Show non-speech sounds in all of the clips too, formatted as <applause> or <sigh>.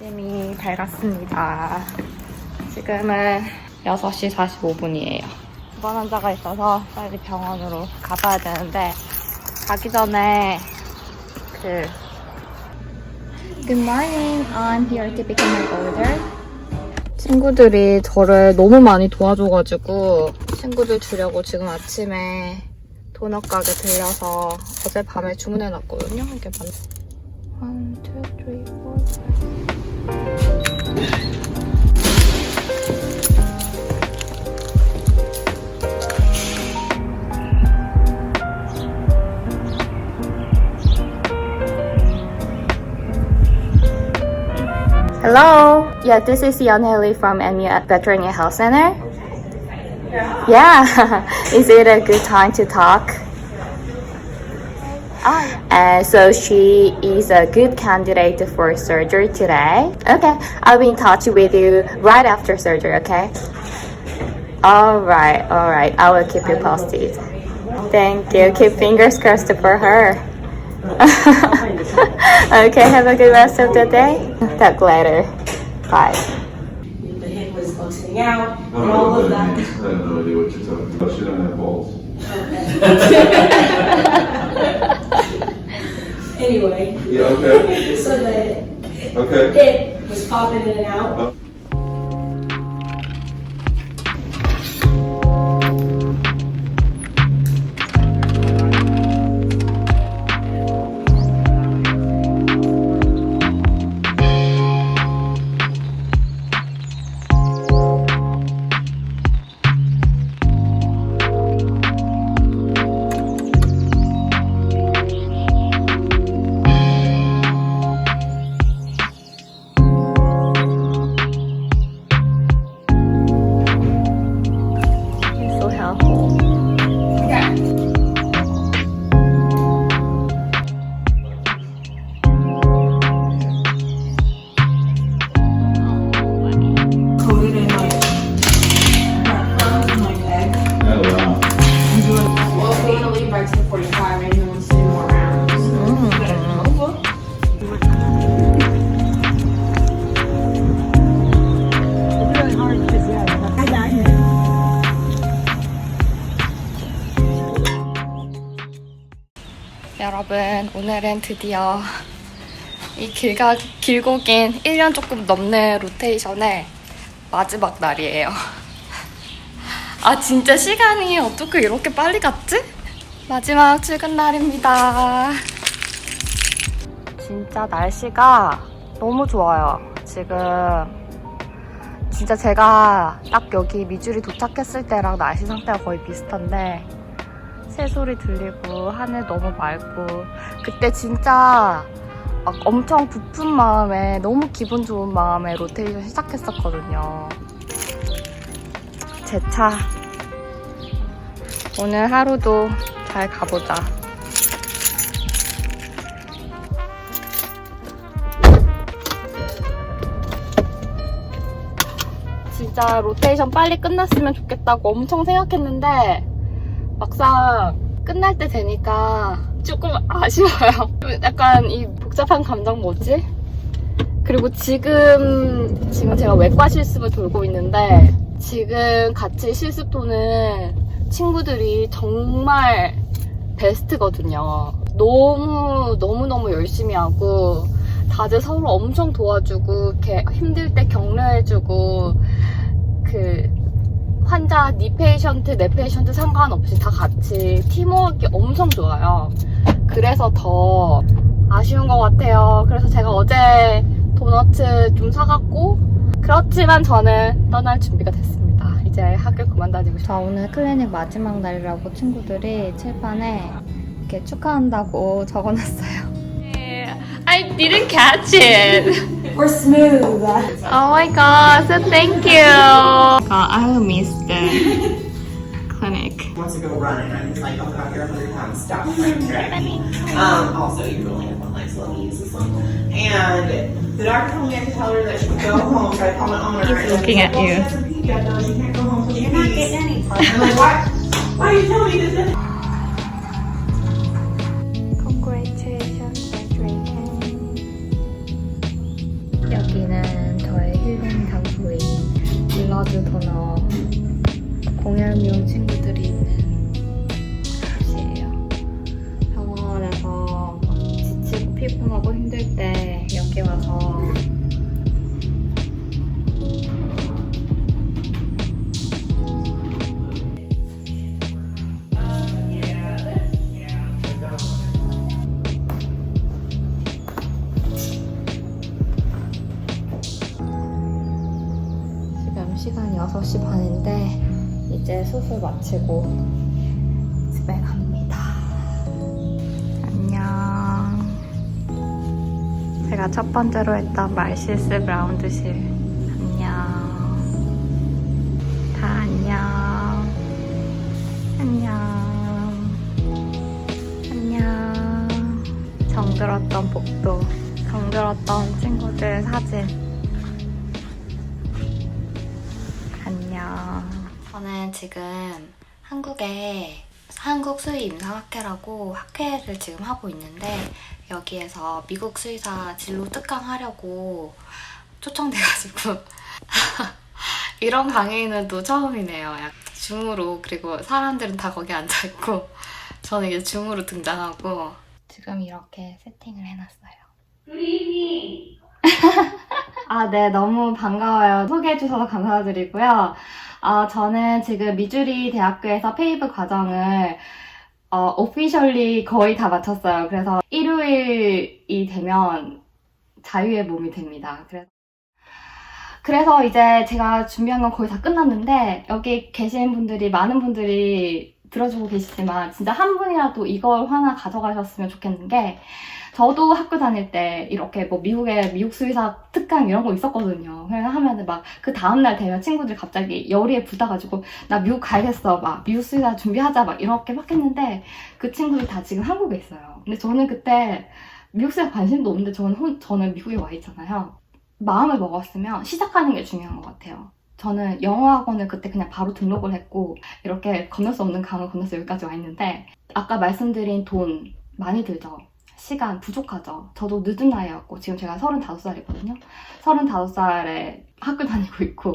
아침이 밝았습니다. 지금은 6시 45분이에요. 이번 환자가 있어서 빨리 병원으로 가봐야 되는데 가기 전에 그 Good morning, I'm here to pick up my order. 친구들이 저를 너무 많이 도와줘가지고 친구들 주려고 지금 아침에 도넛 가게 들려서 어젯밤에 주문해놨거든요. 이게 맞... 1, 2, 3, 4, 5, Hello. Yeah, this is Yan Haley from MU Veterinary Health Center. Yeah. <laughs> is it a good time to talk? Uh, so she is a good candidate for surgery today. Okay, I'll be in touch with you right after surgery. Okay. All right, all right. I will keep you posted. Thank you. Keep fingers crossed for her. <laughs> okay, have a good rest of the day. Talk later. Bye. The head was functioning out, I and don't all know of what that that. I have no idea what you're talking about. She don't have balls. <laughs> Anyway, Yeah, okay. <laughs> so the Okay. head was popping in and out. Uh, 여러분, 오늘은 드디어 이 길가, 길고 긴 1년 조금 넘는 로테이션의 마지막 날이에요. 아, 진짜 시간이 어떻게 이렇게 빨리 갔지? 마지막 출근 날입니다. 진짜 날씨가 너무 좋아요. 지금 진짜 제가 딱 여기 미주리 도착했을 때랑 날씨 상태가 거의 비슷한데 새소리 들리고 하늘 너무 맑고 그때 진짜 막 엄청 부푼 마음에 너무 기분 좋은 마음에 로테이션 시작했었거든요. 제 차 오늘 하루도 잘 가보자. 진짜 로테이션 빨리 끝났으면 좋겠다고 엄청 생각했는데 막상 끝날 때 되니까 조금 아쉬워요. <laughs> 약간 이 복잡한 감정 뭐지? 그리고 지금 지금 제가 외과 실습을 돌고 있는데 지금 같이 실습 도는 친구들이 정말 베스트거든요. 너무 너무 너무 열심히 하고 다들 서로 엄청 도와주고 이렇게 힘들 때 격려해주고 그 환자 니 페이션트 내 페이션트 상관없이 다 같이 팀워크가 엄청 좋아요. 그래서 더 아쉬운 것 같아요. 그래서 제가 어제 도너츠 좀 사갖고 그렇지만 저는 떠날 준비가 됐습니다. 이제 학교 그만 다니고 싶어요. 저 오늘 클리닉 마지막 날이라고 친구들이 칠판에 이렇게 축하한다고 적어놨어요. I didn't catch it. We're smooth. Oh my god, so thank you. God, I miss the <laughs> clinic. wants to go running. I'm just like, oh god, you're hundred pounds. Stop running today. Um, also, you really have one leg, so let me use this one. And the doctor told me I could tell her that she could go home, try to call my owner. He's looking she's at like, you. She hasn't peed yet, though. She can't go home till she pees. any I'm like, why? Why are you telling me this? 빌라드 더너 공얄미운 친구들이 있는 곳이에요. 병원에서 지치고 피곤하고 힘들 때 여기 와서 시간이 6시 반인데 이제 수술 마치고 집에 갑니다. 안녕. 제가 첫 번째로 했던 말실스 브라운드실. 안녕. 다 안녕. 안녕. 안녕. 정들었던 복도. 정들었던 친구들 사진. 저는 지금 한국에 한국 수의 임상학회라고 학회를 지금 하고 있는데 여기에서 미국 수의사 진로 특강하려고 초청돼가지고 <laughs> 이런 강의는 또 처음이네요. 약 줌으로 그리고 사람들은 다 거기 앉아 있고 저는 이제 줌으로 등장하고 지금 이렇게 세팅을 해놨어요. <laughs> 아, 네, 너무 반가워요. 소개해주셔서 감사드리고요. 어, 저는 지금 미주리 대학교에서 페이브 과정을 어, 오피셜리 거의 다 마쳤어요. 그래서 일요일이 되면 자유의 몸이 됩니다. 그래서 그래서 이제 제가 준비한 건 거의 다 끝났는데 여기 계신 분들이 많은 분들이 들어주고 계시지만 진짜 한 분이라도 이걸 하나 가져가셨으면 좋겠는 게 저도 학교 다닐 때 이렇게 뭐 미국에 미국 수의사 특강 이런 거 있었거든요. 그래서 하면은 막 그 다음날 되면 친구들 갑자기 열의에 붙어가지고 나 미국 가야겠어. 막 미국 수의사 준비하자. 막 이렇게 막 했는데 그 친구들 다 지금 한국에 있어요. 근데 저는 그때 미국 수의사 관심도 없는데 저는, 혼- 저는 미국에 와 있잖아요. 마음을 먹었으면 시작하는 게 중요한 것 같아요. 저는 영어 학원을 그때 그냥 바로 등록을 했고 이렇게 건널 수 없는 강을 건너서 여기까지 와 있는데 아까 말씀드린 돈 많이 들죠. 시간 부족하죠. 저도 늦은 나이였고 지금 제가 35살이거든요. 35살에 학교 다니고 있고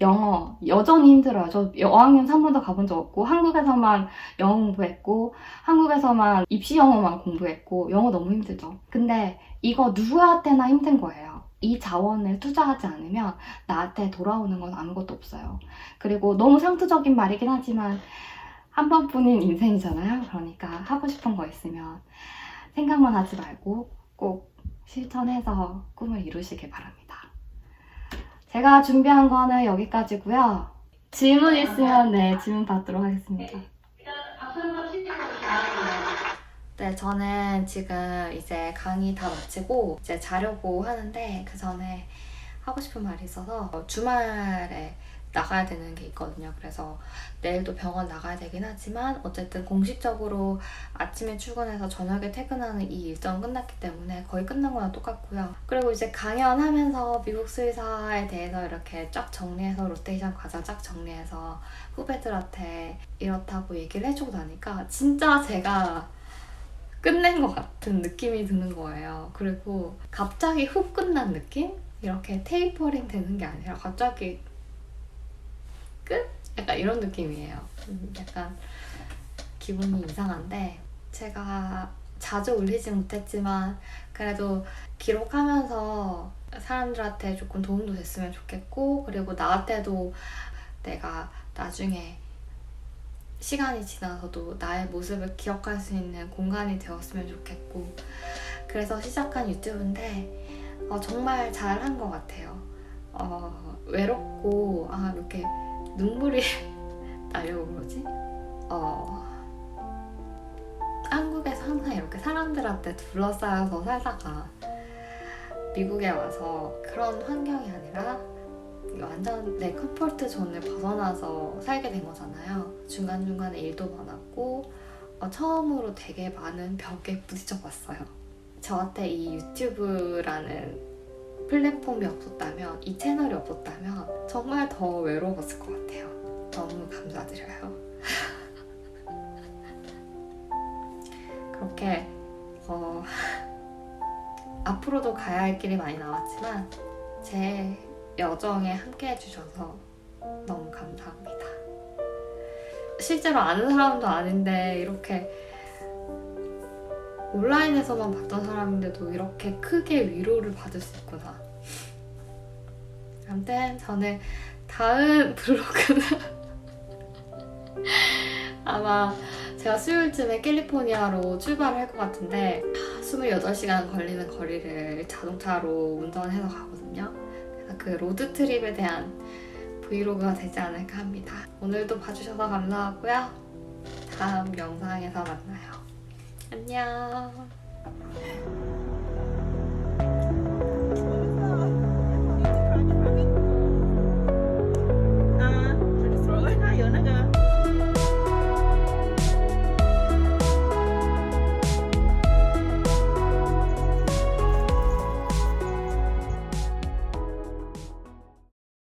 영어 여전히 힘들어요. 저 어학연 3번도 가본 적 없고 한국에서만 영어 공부했고 한국에서만 입시 영어만 공부했고 영어 너무 힘들죠. 근데 이거 누구한테나 힘든 거예요. 이 자원을 투자하지 않으면 나한테 돌아오는 건 아무것도 없어요. 그리고 너무 상투적인 말이긴 하지만 한 번뿐인 인생이잖아요. 그러니까 하고 싶은 거 있으면 생각만 하지 말고 꼭 실천해서 꿈을 이루시길 바랍니다. 제가 준비한 거는 여기까지고요. 질문 있으면 네 질문 받도록 하겠습니다. 네, 저는 지금 이제 강의 다 마치고 이제 자려고 하는데 그 전에 하고 싶은 말이 있어서 어, 주말에 나가야 되는 게 있거든요. 그래서 내일도 병원 나가야 되긴 하지만 어쨌든 공식적으로 아침에 출근해서 저녁에 퇴근하는 이 일정 끝났기 때문에 거의 끝난 거랑 똑같고요. 그리고 이제 강연하면서 미국 수의사에 대해서 이렇게 쫙 정리해서 로테이션 과정 쫙 정리해서 후배들한테 이렇다고 얘기를 해주고 나니까 진짜 제가 끝낸 것 같은 느낌이 드는 거예요. 그리고 갑자기 훅 끝난 느낌? 이렇게 테이퍼링 되는 게 아니라 갑자기 끝? 약간 이런 느낌이에요. 음, 약간 기분이 이상한데 제가 자주 올리지 못했지만 그래도 기록하면서 사람들한테 조금 도움도 됐으면 좋겠고 그리고 나한테도 내가 나중에 시간이 지나서도 나의 모습을 기억할 수 있는 공간이 되었으면 좋겠고 그래서 시작한 유튜브인데 어, 정말 잘한 것 같아요. 어, 외롭고 아 이렇게 눈물이 <laughs> 나려고 그러지? 어, 한국에서 항상 이렇게 사람들한테 둘러싸여서 살다가 미국에 와서 그런 환경이 아니라 완전 내 컴포트 존을 벗어나서 살게 된 거잖아요. 중간중간에 일도 많았고 어, 처음으로 되게 많은 벽에 부딪혀 봤어요. 저한테 이 유튜브라는 플랫폼이 없었다면, 이 채널이 없었다면 정말 더 외로웠을 것 같아요. 너무 감사드려요. <laughs> 그렇게 어, <laughs> 앞으로도 가야 할 길이 많이 남았지만 제 여정에 함께 해주셔서 너무 감사합니다. 실제로 아는 사람도 아닌데 이렇게 온라인에서만 봤던 사람인데도 이렇게 크게 위로를 받을 수 있구나. 아무튼 저는 다음 <laughs> 블로그는 아마 제가 수요일쯤에 캘리포니아로 출발을 할것 같은데 28시간 걸리는 거리를 자동차로 운전해서 가거든요. 그 로드트립에 대한 브이로그가 되지 않을까 합니다. 오늘도 봐주셔서 감사하고요. 다음 영상에서 만나요. 안녕.